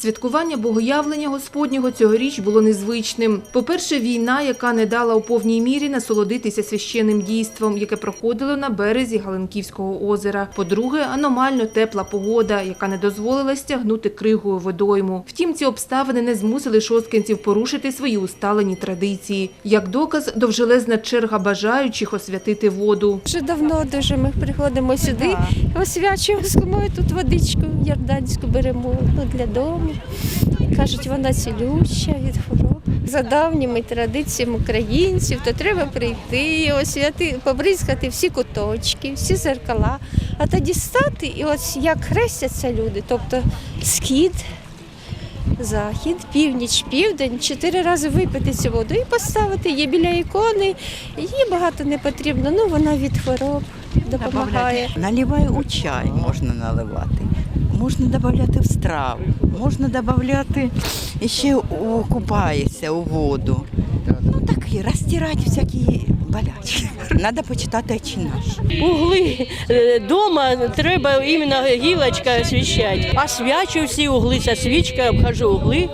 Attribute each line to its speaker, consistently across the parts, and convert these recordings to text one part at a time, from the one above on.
Speaker 1: Святкування богоявлення Господнього цьогоріч було незвичним. По-перше, війна, яка не дала у повній мірі насолодитися священним дійством, яке проходило на березі Галинківського озера. По-друге, аномально тепла погода, яка не дозволила стягнути кригою водойму. Втім, ці обставини не змусили шосткинців порушити свої усталені традиції. Як доказ, довжелезна черга бажаючих освятити воду.
Speaker 2: Вже давно дуже ми приходимо сюди, освячуємо з тут водичку ярданську беремо для дому. Кажуть, вона цілюща від хвороб. За давніми традиціями українців, то треба прийти, освяти, побризкати всі куточки, всі зеркала, а тоді стати і ось як хрестяться люди, тобто схід. Захід, північ, південь, чотири рази випити цю воду і поставити. Є біля ікони, її багато не потрібно, ну вона від хвороб допомагає.
Speaker 3: Наливаю у чай, можна наливати. Можна додати в страву, можна додати ще у, купаєшся у воду. Ну так і розтирати всякі болячки. Треба почитати «Отче наш».
Speaker 4: Угли е, дома треба іменно гілочка освіщати. Освячую всі угли со свічкою, обхожу угли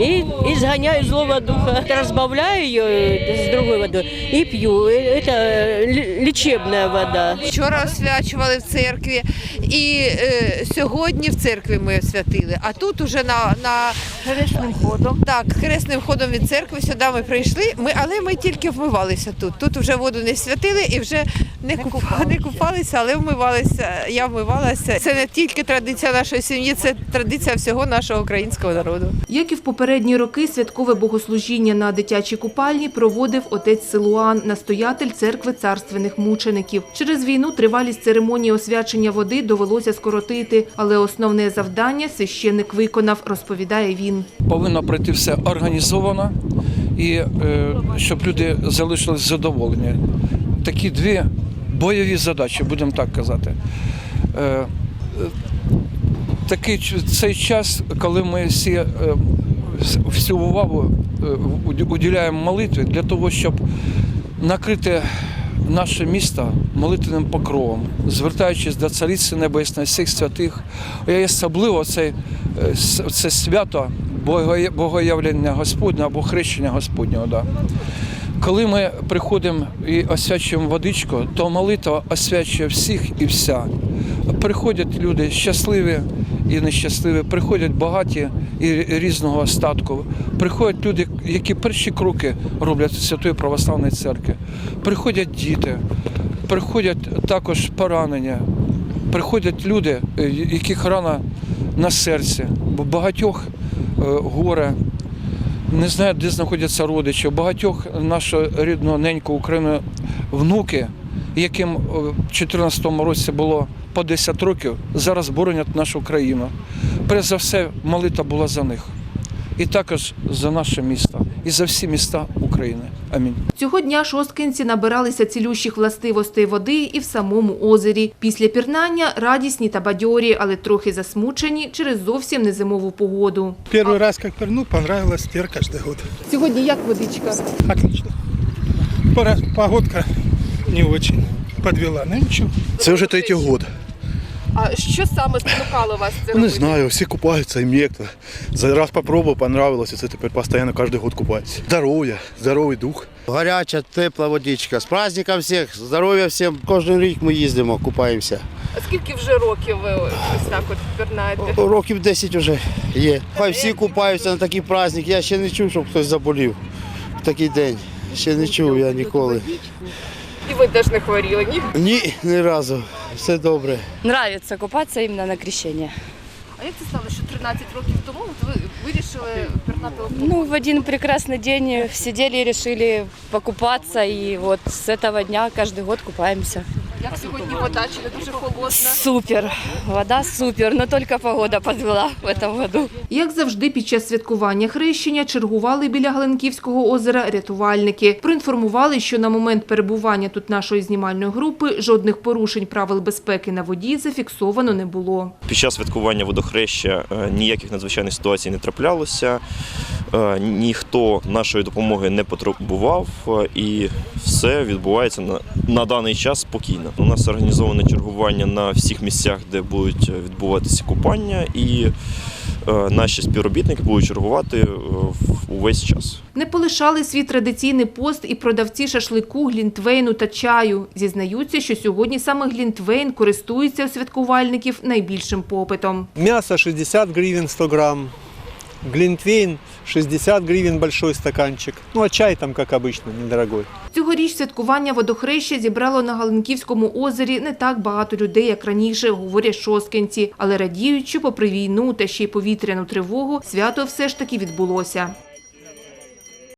Speaker 4: і, зганяю злого духа. Розбавляю її е, з другою водою і п'ю. Е, Це лічебна вода.
Speaker 5: Вчора освячували в церкві, і е, сьогодні в церкві ми освятили. А тут уже на, на хресним ходом. Так, хресним ходом від церкви сюди ми прийшли. Ми, але ми тільки вмивалися тут. Тут вже воду не святили і вже не, купа, не купалися, але вмивалися. Я вмивалася. Це не тільки традиція нашої сім'ї, це традиція всього нашого українського народу.
Speaker 1: Як і в попередні роки, святкове богослужіння на дитячій купальні проводив отець Силуан, настоятель церкви царственних мучеників. Через війну тривалість церемонії освячення води довелося скоротити, але основне завдання священник виконав, розповідає він.
Speaker 6: Повинно пройти все організовано і е, щоб люди залишились задоволені. Такі дві бойові задачі, будемо так казати. Е, такий цей час, коли ми всі е, всю увагу уділяємо молитві для того, щоб накрити наше місто молитвенним покровом, звертаючись до Цариці Небесної, всіх святих, і особливо це, е, це свято Богоявлення Господнього або хрещення Господнього. Да. Коли ми приходимо і освячуємо водичку, то молитва освячує всіх і вся. Приходять люди щасливі і нещасливі, приходять багаті і різного статку. Приходять люди, які перші кроки роблять Святої Православної церкви. Приходять діти, приходять також поранення, приходять люди, е, яких рана на серці, бо багатьох е, горе, не знаю, де знаходяться родичі. Багатьох нашого рідного неньку України внуки, яким е, в 2014 році було по 10 років, зараз боронять нашу країну Перш за все, молитва була за них. І також за наше місто, і за всі міста України. Амінь.
Speaker 1: Цього дня шосткинці набиралися цілющих властивостей води і в самому озері. Після пірнання радісні та бадьорі, але трохи засмучені через зовсім незимову погоду.
Speaker 7: Первый раз как пырнул, понравилось теперь каждый год.
Speaker 1: Сьогодні як водичка?
Speaker 7: Отлично. Пора- Погодка не очень подвела, но ничего.
Speaker 8: Це вже третій год.
Speaker 1: А що саме спонукало вас це
Speaker 8: Ну, не знаю, всі купаються, і як-то. За раз попробував, понравилось, і це тепер постійно кожен год купаюся. Здоров'я, здоровий дух.
Speaker 9: Гаряча, тепла водичка. З праздником всіх, здоров'я всім. Кожен рік ми їздимо, купаємося.
Speaker 1: А скільки вже років ви ось так от пірнаєте?
Speaker 9: Років 10 вже є. Хай всі купаються на такий праздник. Я ще не чув, щоб хтось заболів в такий день. Ще не чув я ніколи.
Speaker 1: І ви теж не хворіли, ні?
Speaker 9: Ні, ні разу. Все добре.
Speaker 10: Нравится купаться именно на крещение.
Speaker 1: А як це стало, що 13 років тому от ви вирішили пірнати у
Speaker 10: Ну, в один прекрасный день сидели и решили покупаться, и вот с этого дня каждый год купаемся.
Speaker 1: Як сьогодні вода чи не дуже холодна?
Speaker 10: Супер! Вода супер, но только погода подвела в этом году.
Speaker 1: Як завжди, під час святкування хрещення чергували біля Галинківського озера рятувальники. Проінформували, що на момент перебування тут нашої знімальної групи жодних порушень правил безпеки на воді зафіксовано не було.
Speaker 11: Під час святкування водохреща е, ніяких надзвичайних ситуацій не траплялося, ніхто нашої допомоги не потребував, е, і все відбувається на, на даний час спокійно. У нас організоване чергування на всіх місцях, де будуть відбуватися купання, і е, наші співробітники будуть чергувати е, в- увесь час.
Speaker 1: Не полишали свій традиційний пост і продавці шашлику, глінтвейну та чаю. Зізнаються, що сьогодні саме глінтвейн користується у святкувальників найбільшим попитом.
Speaker 12: Мясо 60 гривен 100 грамм. Глинтвейн 60 гривень большой стаканчик. Ну а чай там, как обычно, недорогой.
Speaker 1: Цьогоріч святкування водохреща зібрало на Галинківському озері не так багато людей, як раніше, говорять шосткинці. Але радіють, що попри війну та ще й повітряну тривогу, свято все ж таки відбулося.